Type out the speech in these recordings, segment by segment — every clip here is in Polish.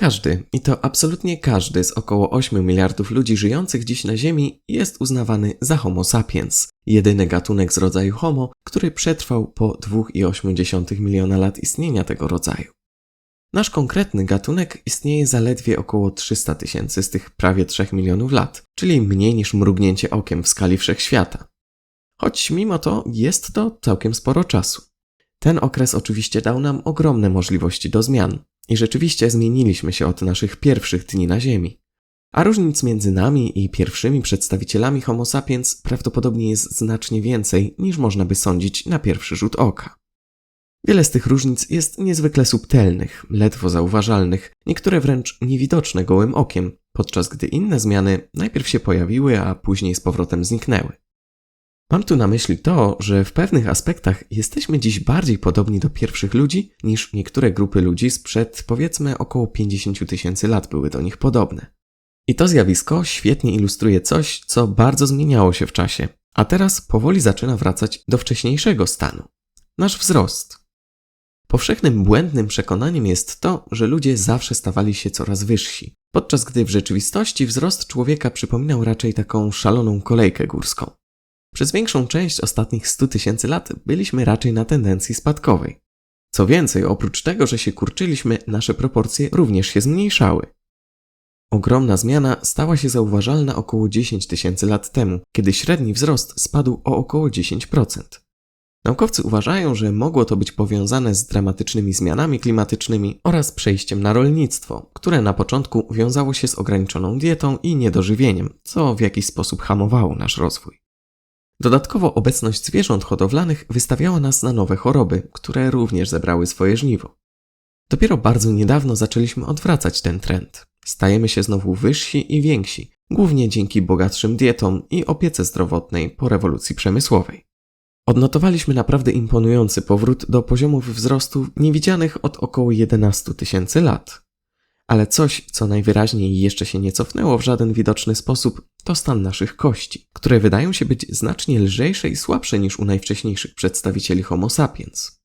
Każdy, i to absolutnie każdy z około 8 miliardów ludzi żyjących dziś na Ziemi jest uznawany za Homo sapiens, jedyny gatunek z rodzaju Homo, który przetrwał po 2,8 miliona lat istnienia tego rodzaju. Nasz konkretny gatunek istnieje zaledwie około 300 tysięcy z tych prawie 3 milionów lat, czyli mniej niż mrugnięcie okiem w skali wszechświata. Choć mimo to jest to całkiem sporo czasu. Ten okres oczywiście dał nam ogromne możliwości do zmian i rzeczywiście zmieniliśmy się od naszych pierwszych dni na Ziemi. A różnic między nami i pierwszymi przedstawicielami Homo sapiens prawdopodobnie jest znacznie więcej niż można by sądzić na pierwszy rzut oka. Wiele z tych różnic jest niezwykle subtelnych, ledwo zauważalnych, niektóre wręcz niewidoczne gołym okiem, podczas gdy inne zmiany najpierw się pojawiły, a później z powrotem zniknęły. Mam tu na myśli to, że w pewnych aspektach jesteśmy dziś bardziej podobni do pierwszych ludzi niż niektóre grupy ludzi sprzed powiedzmy około 50 tysięcy lat były do nich podobne. I to zjawisko świetnie ilustruje coś, co bardzo zmieniało się w czasie, a teraz powoli zaczyna wracać do wcześniejszego stanu nasz wzrost. Powszechnym błędnym przekonaniem jest to, że ludzie zawsze stawali się coraz wyżsi, podczas gdy w rzeczywistości wzrost człowieka przypominał raczej taką szaloną kolejkę górską. Przez większą część ostatnich 100 tysięcy lat byliśmy raczej na tendencji spadkowej. Co więcej, oprócz tego, że się kurczyliśmy, nasze proporcje również się zmniejszały. Ogromna zmiana stała się zauważalna około 10 tysięcy lat temu, kiedy średni wzrost spadł o około 10%. Naukowcy uważają, że mogło to być powiązane z dramatycznymi zmianami klimatycznymi oraz przejściem na rolnictwo, które na początku wiązało się z ograniczoną dietą i niedożywieniem, co w jakiś sposób hamowało nasz rozwój. Dodatkowo obecność zwierząt hodowlanych wystawiała nas na nowe choroby, które również zebrały swoje żniwo. Dopiero bardzo niedawno zaczęliśmy odwracać ten trend. Stajemy się znowu wyżsi i więksi, głównie dzięki bogatszym dietom i opiece zdrowotnej po rewolucji przemysłowej. Odnotowaliśmy naprawdę imponujący powrót do poziomów wzrostu niewidzianych od około 11 tysięcy lat. Ale coś, co najwyraźniej jeszcze się nie cofnęło w żaden widoczny sposób, to stan naszych kości, które wydają się być znacznie lżejsze i słabsze niż u najwcześniejszych przedstawicieli Homo sapiens.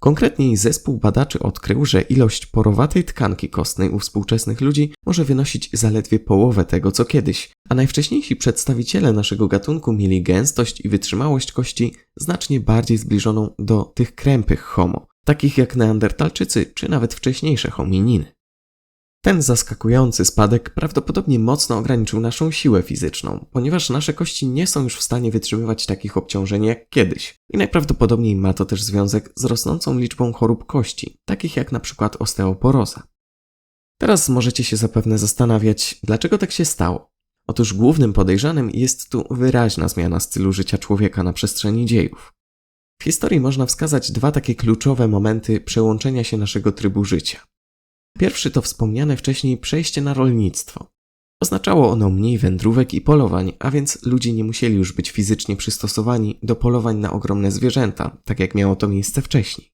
Konkretniej zespół badaczy odkrył, że ilość porowatej tkanki kostnej u współczesnych ludzi może wynosić zaledwie połowę tego co kiedyś, a najwcześniejsi przedstawiciele naszego gatunku mieli gęstość i wytrzymałość kości znacznie bardziej zbliżoną do tych krępych homo, takich jak neandertalczycy czy nawet wcześniejsze homininy. Ten zaskakujący spadek prawdopodobnie mocno ograniczył naszą siłę fizyczną, ponieważ nasze kości nie są już w stanie wytrzymywać takich obciążeń jak kiedyś. I najprawdopodobniej ma to też związek z rosnącą liczbą chorób kości, takich jak na przykład osteoporoza. Teraz możecie się zapewne zastanawiać, dlaczego tak się stało. Otóż głównym podejrzanym jest tu wyraźna zmiana stylu życia człowieka na przestrzeni dziejów. W historii można wskazać dwa takie kluczowe momenty przełączenia się naszego trybu życia. Pierwszy to wspomniane wcześniej przejście na rolnictwo. Oznaczało ono mniej wędrówek i polowań, a więc ludzie nie musieli już być fizycznie przystosowani do polowań na ogromne zwierzęta, tak jak miało to miejsce wcześniej.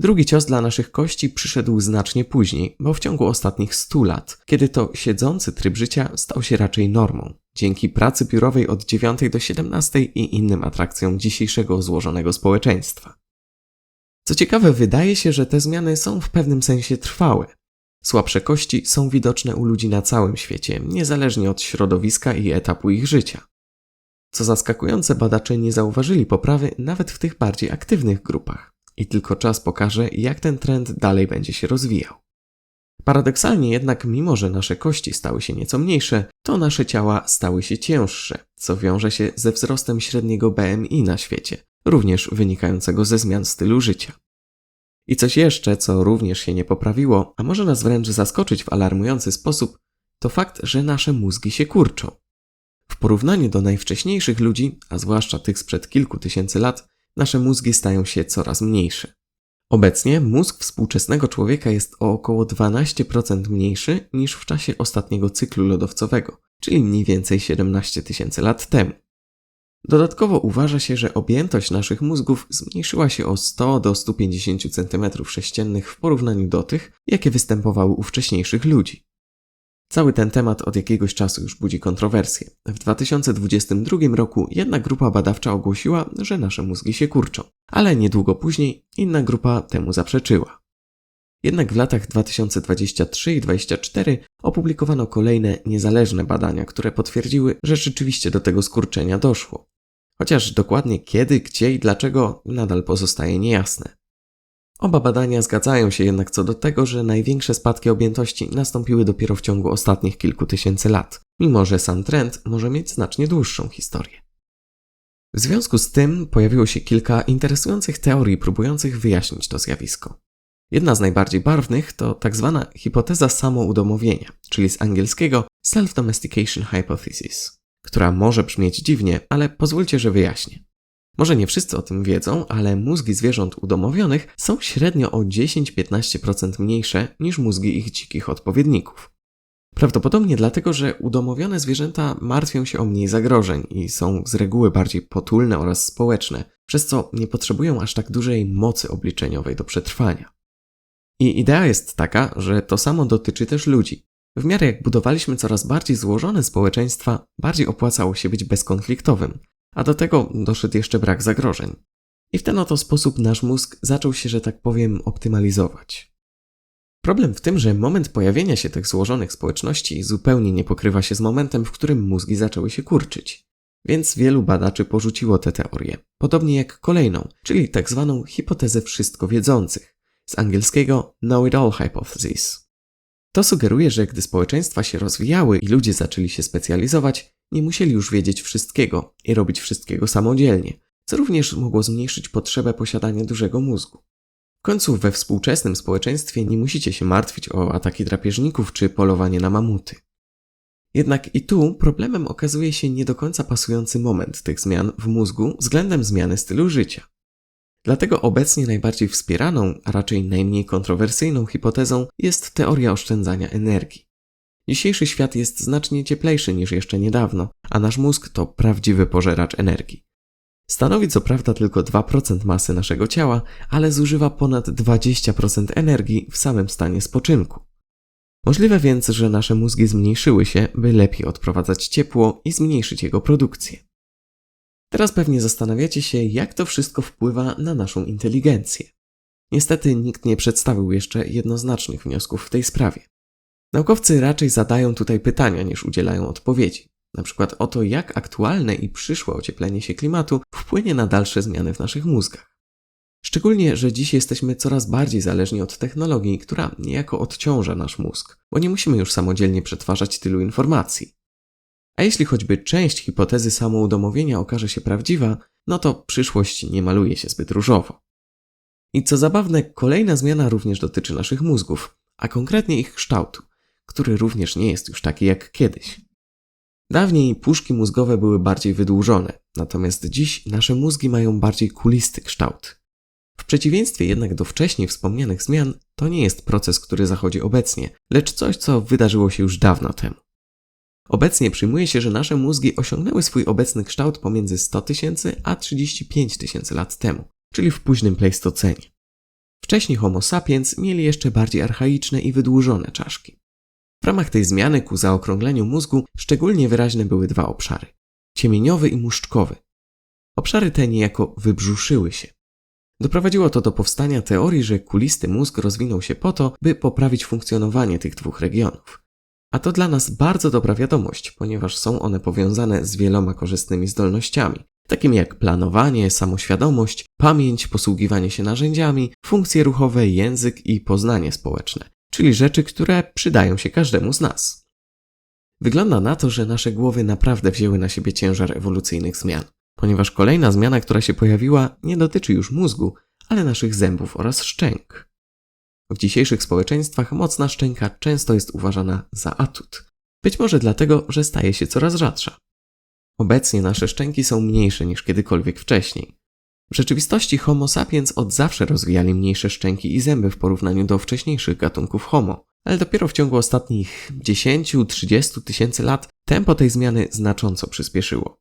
Drugi cios dla naszych kości przyszedł znacznie później, bo w ciągu ostatnich 100 lat, kiedy to siedzący tryb życia stał się raczej normą, dzięki pracy biurowej od 9 do 17 i innym atrakcjom dzisiejszego złożonego społeczeństwa. Co ciekawe, wydaje się, że te zmiany są w pewnym sensie trwałe. Słabsze kości są widoczne u ludzi na całym świecie, niezależnie od środowiska i etapu ich życia. Co zaskakujące, badacze nie zauważyli poprawy nawet w tych bardziej aktywnych grupach. I tylko czas pokaże, jak ten trend dalej będzie się rozwijał. Paradoksalnie jednak, mimo że nasze kości stały się nieco mniejsze, to nasze ciała stały się cięższe, co wiąże się ze wzrostem średniego BMI na świecie, również wynikającego ze zmian stylu życia. I coś jeszcze, co również się nie poprawiło, a może nas wręcz zaskoczyć w alarmujący sposób, to fakt, że nasze mózgi się kurczą. W porównaniu do najwcześniejszych ludzi, a zwłaszcza tych sprzed kilku tysięcy lat, nasze mózgi stają się coraz mniejsze. Obecnie mózg współczesnego człowieka jest o około 12% mniejszy niż w czasie ostatniego cyklu lodowcowego, czyli mniej więcej 17 tysięcy lat temu. Dodatkowo uważa się, że objętość naszych mózgów zmniejszyła się o 100 do 150 cm3 w porównaniu do tych, jakie występowały u wcześniejszych ludzi. Cały ten temat od jakiegoś czasu już budzi kontrowersje. W 2022 roku jedna grupa badawcza ogłosiła, że nasze mózgi się kurczą, ale niedługo później inna grupa temu zaprzeczyła. Jednak w latach 2023 i 2024 opublikowano kolejne niezależne badania, które potwierdziły, że rzeczywiście do tego skurczenia doszło. Chociaż dokładnie kiedy, gdzie i dlaczego nadal pozostaje niejasne. Oba badania zgadzają się jednak co do tego, że największe spadki objętości nastąpiły dopiero w ciągu ostatnich kilku tysięcy lat, mimo że sam trend może mieć znacznie dłuższą historię. W związku z tym pojawiło się kilka interesujących teorii próbujących wyjaśnić to zjawisko. Jedna z najbardziej barwnych to tak zwana hipoteza samoudomowienia, czyli z angielskiego Self-Domestication Hypothesis, która może brzmieć dziwnie, ale pozwólcie, że wyjaśnię. Może nie wszyscy o tym wiedzą, ale mózgi zwierząt udomowionych są średnio o 10-15% mniejsze niż mózgi ich dzikich odpowiedników. Prawdopodobnie dlatego, że udomowione zwierzęta martwią się o mniej zagrożeń i są z reguły bardziej potulne oraz społeczne, przez co nie potrzebują aż tak dużej mocy obliczeniowej do przetrwania. I idea jest taka, że to samo dotyczy też ludzi. W miarę jak budowaliśmy coraz bardziej złożone społeczeństwa, bardziej opłacało się być bezkonfliktowym, a do tego doszedł jeszcze brak zagrożeń. I w ten oto sposób nasz mózg zaczął się, że tak powiem, optymalizować. Problem w tym, że moment pojawienia się tych złożonych społeczności zupełnie nie pokrywa się z momentem, w którym mózgi zaczęły się kurczyć. Więc wielu badaczy porzuciło tę teorię, podobnie jak kolejną, czyli tak zwaną hipotezę wszystko wiedzących, z angielskiego Know-it-all hypothesis. To sugeruje, że gdy społeczeństwa się rozwijały i ludzie zaczęli się specjalizować, nie musieli już wiedzieć wszystkiego i robić wszystkiego samodzielnie, co również mogło zmniejszyć potrzebę posiadania dużego mózgu. W końcu we współczesnym społeczeństwie nie musicie się martwić o ataki drapieżników czy polowanie na mamuty. Jednak i tu problemem okazuje się nie do końca pasujący moment tych zmian w mózgu względem zmiany stylu życia. Dlatego obecnie najbardziej wspieraną, a raczej najmniej kontrowersyjną hipotezą jest teoria oszczędzania energii. Dzisiejszy świat jest znacznie cieplejszy niż jeszcze niedawno, a nasz mózg to prawdziwy pożeracz energii. Stanowi co prawda tylko 2% masy naszego ciała, ale zużywa ponad 20% energii w samym stanie spoczynku. Możliwe więc, że nasze mózgi zmniejszyły się, by lepiej odprowadzać ciepło i zmniejszyć jego produkcję. Teraz pewnie zastanawiacie się, jak to wszystko wpływa na naszą inteligencję. Niestety nikt nie przedstawił jeszcze jednoznacznych wniosków w tej sprawie. Naukowcy raczej zadają tutaj pytania niż udzielają odpowiedzi. Na przykład o to, jak aktualne i przyszłe ocieplenie się klimatu wpłynie na dalsze zmiany w naszych mózgach. Szczególnie, że dziś jesteśmy coraz bardziej zależni od technologii, która niejako odciąża nasz mózg, bo nie musimy już samodzielnie przetwarzać tylu informacji. A jeśli choćby część hipotezy samoudomowienia okaże się prawdziwa, no to przyszłość nie maluje się zbyt różowo. I co zabawne, kolejna zmiana również dotyczy naszych mózgów, a konkretnie ich kształtu, który również nie jest już taki jak kiedyś. Dawniej puszki mózgowe były bardziej wydłużone, natomiast dziś nasze mózgi mają bardziej kulisty kształt. W przeciwieństwie jednak do wcześniej wspomnianych zmian, to nie jest proces, który zachodzi obecnie, lecz coś, co wydarzyło się już dawno temu. Obecnie przyjmuje się, że nasze mózgi osiągnęły swój obecny kształt pomiędzy 100 tysięcy a 35 tysięcy lat temu, czyli w późnym Pleistocenie. Wcześniej Homo sapiens mieli jeszcze bardziej archaiczne i wydłużone czaszki. W ramach tej zmiany ku zaokrągleniu mózgu szczególnie wyraźne były dwa obszary ciemieniowy i muszczkowy. Obszary te niejako wybrzuszyły się. Doprowadziło to do powstania teorii, że kulisty mózg rozwinął się po to, by poprawić funkcjonowanie tych dwóch regionów. A to dla nas bardzo dobra wiadomość, ponieważ są one powiązane z wieloma korzystnymi zdolnościami, takimi jak planowanie, samoświadomość, pamięć, posługiwanie się narzędziami, funkcje ruchowe, język i poznanie społeczne, czyli rzeczy, które przydają się każdemu z nas. Wygląda na to, że nasze głowy naprawdę wzięły na siebie ciężar ewolucyjnych zmian, ponieważ kolejna zmiana, która się pojawiła, nie dotyczy już mózgu, ale naszych zębów oraz szczęk. W dzisiejszych społeczeństwach mocna szczęka często jest uważana za atut. Być może dlatego, że staje się coraz rzadsza. Obecnie nasze szczęki są mniejsze niż kiedykolwiek wcześniej. W rzeczywistości Homo sapiens od zawsze rozwijali mniejsze szczęki i zęby w porównaniu do wcześniejszych gatunków Homo, ale dopiero w ciągu ostatnich 10-30 tysięcy lat tempo tej zmiany znacząco przyspieszyło.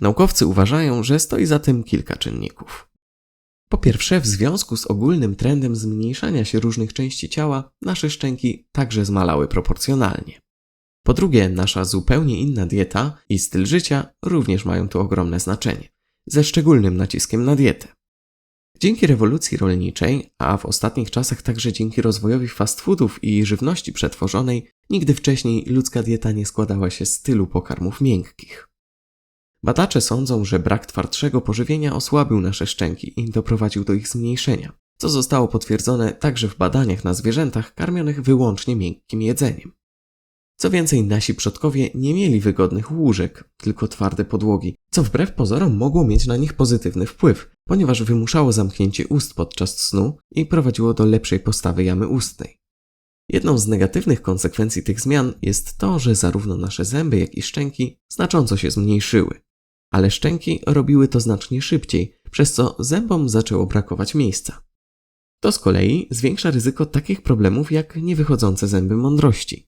Naukowcy uważają, że stoi za tym kilka czynników. Po pierwsze, w związku z ogólnym trendem zmniejszania się różnych części ciała, nasze szczęki także zmalały proporcjonalnie. Po drugie, nasza zupełnie inna dieta i styl życia również mają tu ogromne znaczenie, ze szczególnym naciskiem na dietę. Dzięki rewolucji rolniczej, a w ostatnich czasach także dzięki rozwojowi fast foodów i żywności przetworzonej, nigdy wcześniej ludzka dieta nie składała się z tylu pokarmów miękkich. Badacze sądzą, że brak twardszego pożywienia osłabił nasze szczęki i doprowadził do ich zmniejszenia, co zostało potwierdzone także w badaniach na zwierzętach karmionych wyłącznie miękkim jedzeniem. Co więcej, nasi przodkowie nie mieli wygodnych łóżek, tylko twarde podłogi, co wbrew pozorom mogło mieć na nich pozytywny wpływ, ponieważ wymuszało zamknięcie ust podczas snu i prowadziło do lepszej postawy jamy ustnej. Jedną z negatywnych konsekwencji tych zmian jest to, że zarówno nasze zęby, jak i szczęki znacząco się zmniejszyły. Ale szczęki robiły to znacznie szybciej, przez co zębom zaczęło brakować miejsca. To z kolei zwiększa ryzyko takich problemów jak niewychodzące zęby mądrości.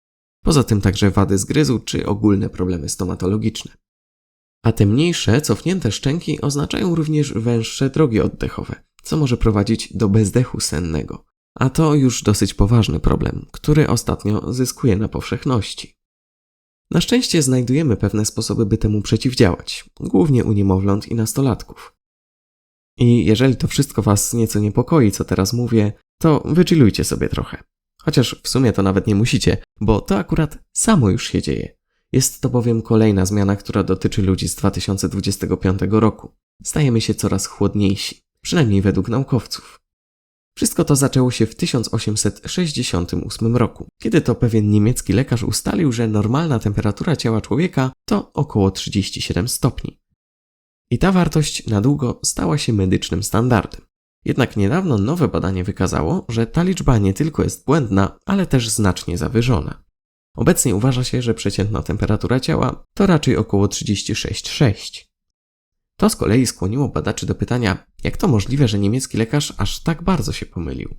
Poza tym także wady zgryzu czy ogólne problemy stomatologiczne. A te mniejsze, cofnięte szczęki oznaczają również węższe drogi oddechowe, co może prowadzić do bezdechu sennego. A to już dosyć poważny problem, który ostatnio zyskuje na powszechności. Na szczęście znajdujemy pewne sposoby, by temu przeciwdziałać, głównie u niemowląt i nastolatków. I jeżeli to wszystko Was nieco niepokoi, co teraz mówię, to wychillujcie sobie trochę. Chociaż w sumie to nawet nie musicie, bo to akurat samo już się dzieje. Jest to bowiem kolejna zmiana, która dotyczy ludzi z 2025 roku. Stajemy się coraz chłodniejsi, przynajmniej według naukowców. Wszystko to zaczęło się w 1868 roku, kiedy to pewien niemiecki lekarz ustalił, że normalna temperatura ciała człowieka to około 37 stopni. I ta wartość na długo stała się medycznym standardem. Jednak niedawno nowe badanie wykazało, że ta liczba nie tylko jest błędna, ale też znacznie zawyżona. Obecnie uważa się, że przeciętna temperatura ciała to raczej około 36,6. To z kolei skłoniło badaczy do pytania, jak to możliwe, że niemiecki lekarz aż tak bardzo się pomylił.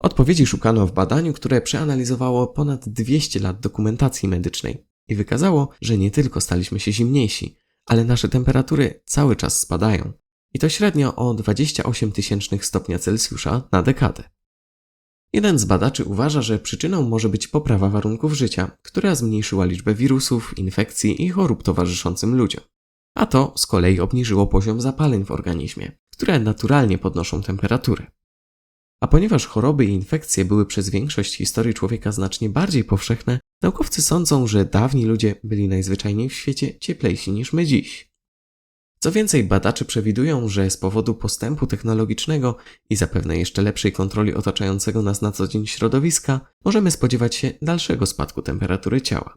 Odpowiedzi szukano w badaniu, które przeanalizowało ponad 200 lat dokumentacji medycznej i wykazało, że nie tylko staliśmy się zimniejsi, ale nasze temperatury cały czas spadają. I to średnio o 28 tysięcznych stopnia Celsjusza na dekadę. Jeden z badaczy uważa, że przyczyną może być poprawa warunków życia, która zmniejszyła liczbę wirusów, infekcji i chorób towarzyszącym ludziom. A to z kolei obniżyło poziom zapaleń w organizmie, które naturalnie podnoszą temperaturę. A ponieważ choroby i infekcje były przez większość historii człowieka znacznie bardziej powszechne, naukowcy sądzą, że dawni ludzie byli najzwyczajniej w świecie cieplejsi niż my dziś. Co więcej, badacze przewidują, że z powodu postępu technologicznego i zapewne jeszcze lepszej kontroli otaczającego nas na co dzień środowiska, możemy spodziewać się dalszego spadku temperatury ciała.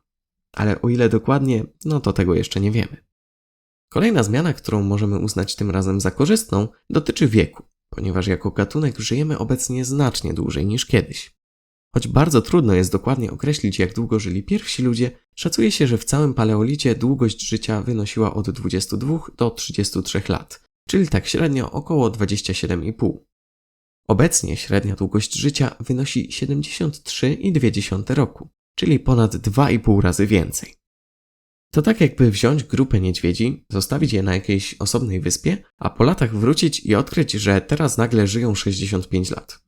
Ale o ile dokładnie, no to tego jeszcze nie wiemy. Kolejna zmiana, którą możemy uznać tym razem za korzystną, dotyczy wieku, ponieważ jako gatunek żyjemy obecnie znacznie dłużej niż kiedyś. Choć bardzo trudno jest dokładnie określić, jak długo żyli pierwsi ludzie, szacuje się, że w całym paleolicie długość życia wynosiła od 22 do 33 lat, czyli tak średnio około 27,5. Obecnie średnia długość życia wynosi 73,2 roku, czyli ponad 2,5 razy więcej. To tak jakby wziąć grupę niedźwiedzi, zostawić je na jakiejś osobnej wyspie, a po latach wrócić i odkryć, że teraz nagle żyją 65 lat.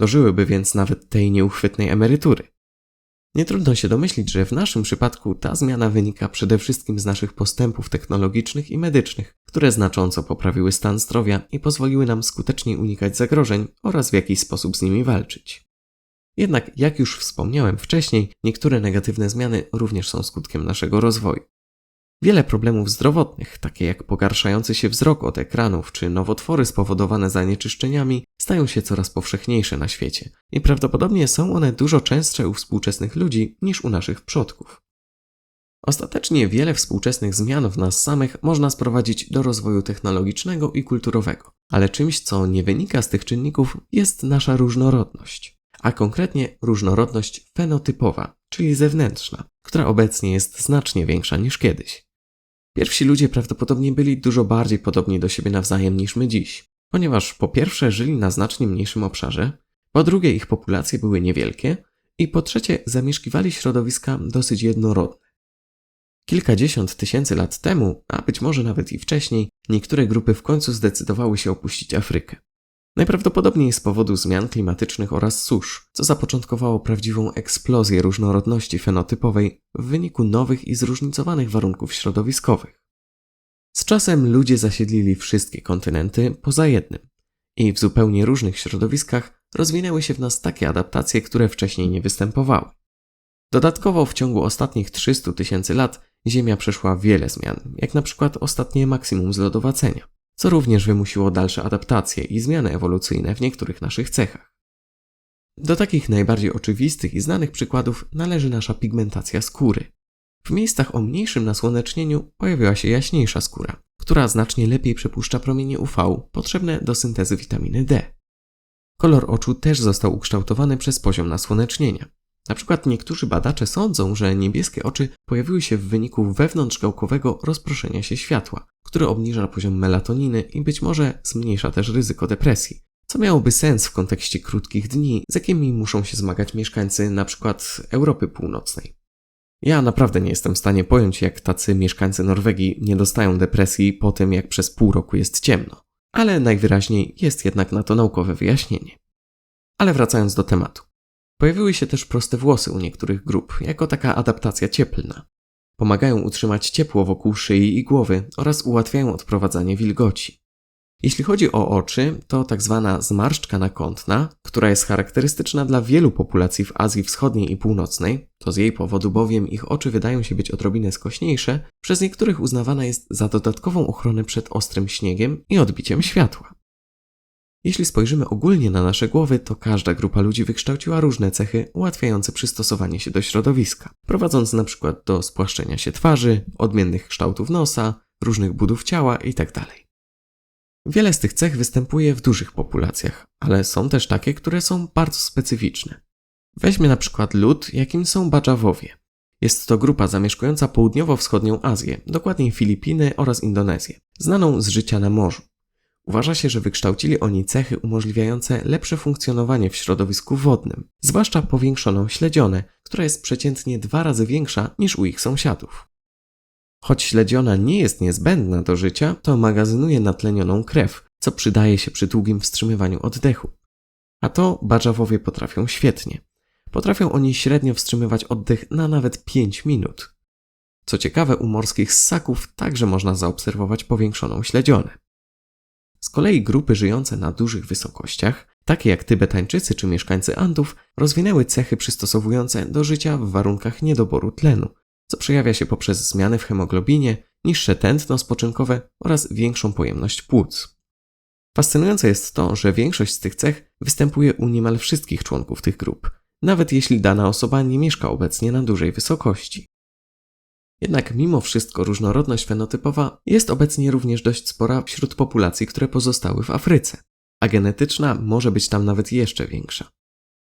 Dożyłyby więc nawet tej nieuchwytnej emerytury. Nie trudno się domyślić, że w naszym przypadku ta zmiana wynika przede wszystkim z naszych postępów technologicznych i medycznych, które znacząco poprawiły stan zdrowia i pozwoliły nam skuteczniej unikać zagrożeń oraz w jakiś sposób z nimi walczyć. Jednak, jak już wspomniałem wcześniej, niektóre negatywne zmiany również są skutkiem naszego rozwoju. Wiele problemów zdrowotnych, takie jak pogarszający się wzrok od ekranów czy nowotwory spowodowane zanieczyszczeniami, stają się coraz powszechniejsze na świecie i prawdopodobnie są one dużo częstsze u współczesnych ludzi niż u naszych przodków. Ostatecznie wiele współczesnych zmian w nas samych można sprowadzić do rozwoju technologicznego i kulturowego, ale czymś, co nie wynika z tych czynników, jest nasza różnorodność, a konkretnie różnorodność fenotypowa, czyli zewnętrzna, która obecnie jest znacznie większa niż kiedyś. Pierwsi ludzie prawdopodobnie byli dużo bardziej podobni do siebie nawzajem niż my dziś, ponieważ po pierwsze żyli na znacznie mniejszym obszarze, po drugie ich populacje były niewielkie i po trzecie zamieszkiwali środowiska dosyć jednorodne. Kilkadziesiąt tysięcy lat temu, a być może nawet i wcześniej, niektóre grupy w końcu zdecydowały się opuścić Afrykę. Najprawdopodobniej z powodu zmian klimatycznych oraz susz, co zapoczątkowało prawdziwą eksplozję różnorodności fenotypowej w wyniku nowych i zróżnicowanych warunków środowiskowych. Z czasem ludzie zasiedlili wszystkie kontynenty poza jednym I w zupełnie różnych środowiskach rozwinęły się w nas takie adaptacje, które wcześniej nie występowały. Dodatkowo w ciągu ostatnich 300 tysięcy lat Ziemia przeszła wiele zmian, jak na przykład ostatnie maksimum zlodowacenia, co również wymusiło dalsze adaptacje i zmiany ewolucyjne w niektórych naszych cechach. Do takich najbardziej oczywistych i znanych przykładów należy nasza pigmentacja skóry. W miejscach o mniejszym nasłonecznieniu pojawiła się jaśniejsza skóra, która znacznie lepiej przepuszcza promienie UV potrzebne do syntezy witaminy D. Kolor oczu też został ukształtowany przez poziom nasłonecznienia. Na przykład niektórzy badacze sądzą, że niebieskie oczy pojawiły się w wyniku wewnątrzgałkowego rozproszenia się światła, które obniża poziom melatoniny i być może zmniejsza też ryzyko depresji, co miałoby sens w kontekście krótkich dni, z jakimi muszą się zmagać mieszkańcy np. Europy Północnej. Ja naprawdę nie jestem w stanie pojąć, jak tacy mieszkańcy Norwegii nie dostają depresji po tym, jak przez pół roku jest ciemno. Ale najwyraźniej jest jednak na to naukowe wyjaśnienie. Ale wracając do tematu. Pojawiły się też proste włosy u niektórych grup, jako taka adaptacja cieplna. Pomagają utrzymać ciepło wokół szyi i głowy oraz ułatwiają odprowadzanie wilgoci. Jeśli chodzi o oczy, to tak zwana zmarszczka nakątna, która jest charakterystyczna dla wielu populacji w Azji Wschodniej i Północnej, to z jej powodu bowiem ich oczy wydają się być odrobinę skośniejsze, przez niektórych uznawana jest za dodatkową ochronę przed ostrym śniegiem i odbiciem światła. Jeśli spojrzymy ogólnie na nasze głowy, to każda grupa ludzi wykształciła różne cechy ułatwiające przystosowanie się do środowiska, prowadząc przykład do spłaszczenia się twarzy, odmiennych kształtów nosa, różnych budów ciała itd. Wiele z tych cech występuje w dużych populacjach, ale są też takie, które są bardzo specyficzne. Weźmy na przykład lud, jakim są Badżawowie. Jest to grupa zamieszkująca południowo-wschodnią Azję, dokładniej Filipiny oraz Indonezję, znaną z życia na morzu. Uważa się, że wykształcili oni cechy umożliwiające lepsze funkcjonowanie w środowisku wodnym, zwłaszcza powiększoną śledzionę, która jest przeciętnie dwa razy większa niż u ich sąsiadów. Choć śledziona nie jest niezbędna do życia, to magazynuje natlenioną krew, co przydaje się przy długim wstrzymywaniu oddechu. A to badżawowie potrafią świetnie. Potrafią oni średnio wstrzymywać oddech na nawet 5 minut. Co ciekawe, u morskich ssaków także można zaobserwować powiększoną śledzionę. Z kolei grupy żyjące na dużych wysokościach, takie jak Tybetańczycy czy mieszkańcy Andów, rozwinęły cechy przystosowujące do życia w warunkach niedoboru tlenu, co przejawia się poprzez zmiany w hemoglobinie, niższe tętno spoczynkowe oraz większą pojemność płuc. Fascynujące jest to, że większość z tych cech występuje u niemal wszystkich członków tych grup, nawet jeśli dana osoba nie mieszka obecnie na dużej wysokości. Jednak mimo wszystko różnorodność fenotypowa jest obecnie również dość spora wśród populacji, które pozostały w Afryce, a genetyczna może być tam nawet jeszcze większa.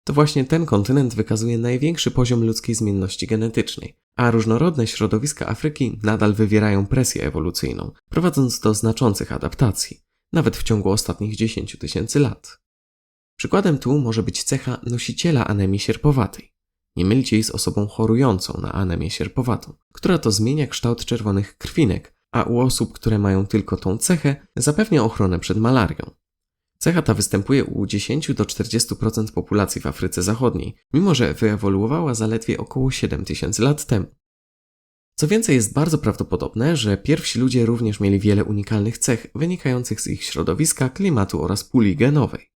To właśnie ten kontynent wykazuje największy poziom ludzkiej zmienności genetycznej, a różnorodne środowiska Afryki nadal wywierają presję ewolucyjną, prowadząc do znaczących adaptacji, nawet w ciągu ostatnich 10 tysięcy lat. Przykładem tu może być cecha nosiciela anemii sierpowatej. Nie mylcie jej z osobą chorującą na anemię sierpowatą, która to zmienia kształt czerwonych krwinek, a u osób, które mają tylko tą cechę, zapewnia ochronę przed malarią. Cecha ta występuje u 10 do 40% populacji w Afryce Zachodniej, mimo że wyewoluowała zaledwie około 7000 lat temu. Co więcej, jest bardzo prawdopodobne, że pierwsi ludzie również mieli wiele unikalnych cech wynikających z ich środowiska, klimatu oraz puli genowej.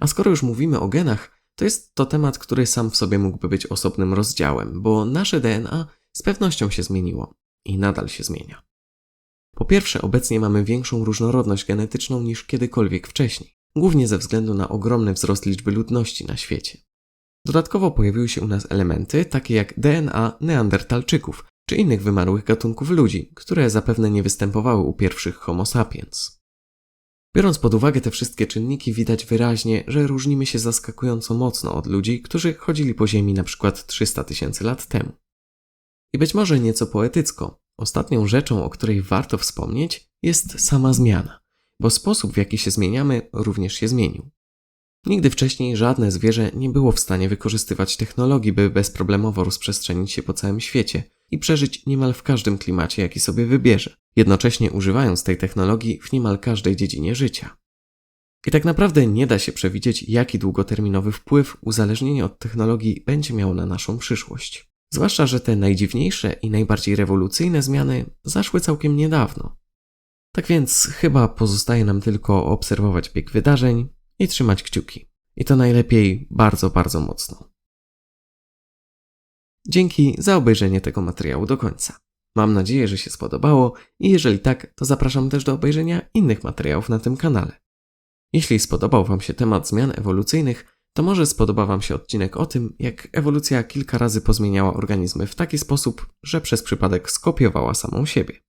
A skoro już mówimy o genach, to jest to temat, który sam w sobie mógłby być osobnym rozdziałem, bo nasze DNA z pewnością się zmieniło i nadal się zmienia. Po pierwsze, obecnie mamy większą różnorodność genetyczną niż kiedykolwiek wcześniej, głównie ze względu na ogromny wzrost liczby ludności na świecie. Dodatkowo pojawiły się u nas elementy takie jak DNA neandertalczyków czy innych wymarłych gatunków ludzi, które zapewne nie występowały u pierwszych Homo sapiens. Biorąc pod uwagę te wszystkie czynniki, widać wyraźnie, że różnimy się zaskakująco mocno od ludzi, którzy chodzili po Ziemi na przykład 300 tysięcy lat temu. I być może nieco poetycko, ostatnią rzeczą, o której warto wspomnieć, jest sama zmiana, bo sposób, w jaki się zmieniamy, również się zmienił. Nigdy wcześniej żadne zwierzę nie było w stanie wykorzystywać technologii, by bezproblemowo rozprzestrzenić się po całym świecie i przeżyć niemal w każdym klimacie, jaki sobie wybierze, jednocześnie używając tej technologii w niemal każdej dziedzinie życia. I tak naprawdę nie da się przewidzieć, jaki długoterminowy wpływ uzależnienie od technologii będzie miało na naszą przyszłość. Zwłaszcza, że te najdziwniejsze i najbardziej rewolucyjne zmiany zaszły całkiem niedawno. Tak więc chyba pozostaje nam tylko obserwować bieg wydarzeń i trzymać kciuki. I to najlepiej bardzo, bardzo mocno. Dzięki za obejrzenie tego materiału do końca. Mam nadzieję, że się spodobało i jeżeli tak, to zapraszam też do obejrzenia innych materiałów na tym kanale. Jeśli spodobał Wam się temat zmian ewolucyjnych, to może spodoba Wam się odcinek o tym, jak ewolucja kilka razy pozmieniała organizmy w taki sposób, że przez przypadek skopiowała samą siebie.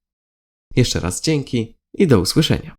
Jeszcze raz dzięki i do usłyszenia.